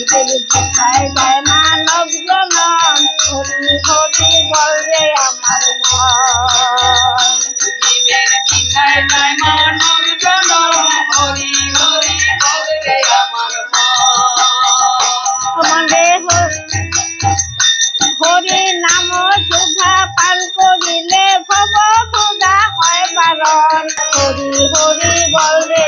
জীবের ভিক্ষায় যায় মানব জনম হরি হরি বলবে আমার মন জীবের ভিখায় যায় মানব জনম হরি হরি বলবে আমার মন হরি নাম সুধা পান করিলে ভব সুধা হয় বারণ হরি হরি বলবে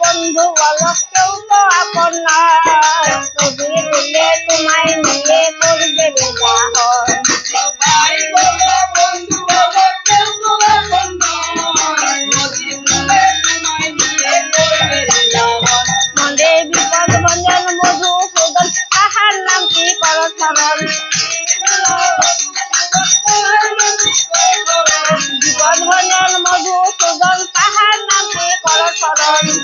বন্ধু বলো কেউ তো আপন নয় নদীর বলে তোমায় যাওয়া মনে বিপদ ভঞ্জন মধু সুদন তাহার নাম কি কর স্মরণ?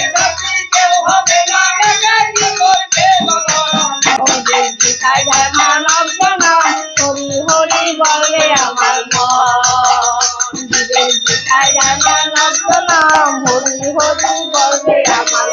যায় মানব জনম হরি হরি বলবে আমার মন। যায় মানব জনম হরি হরি আমার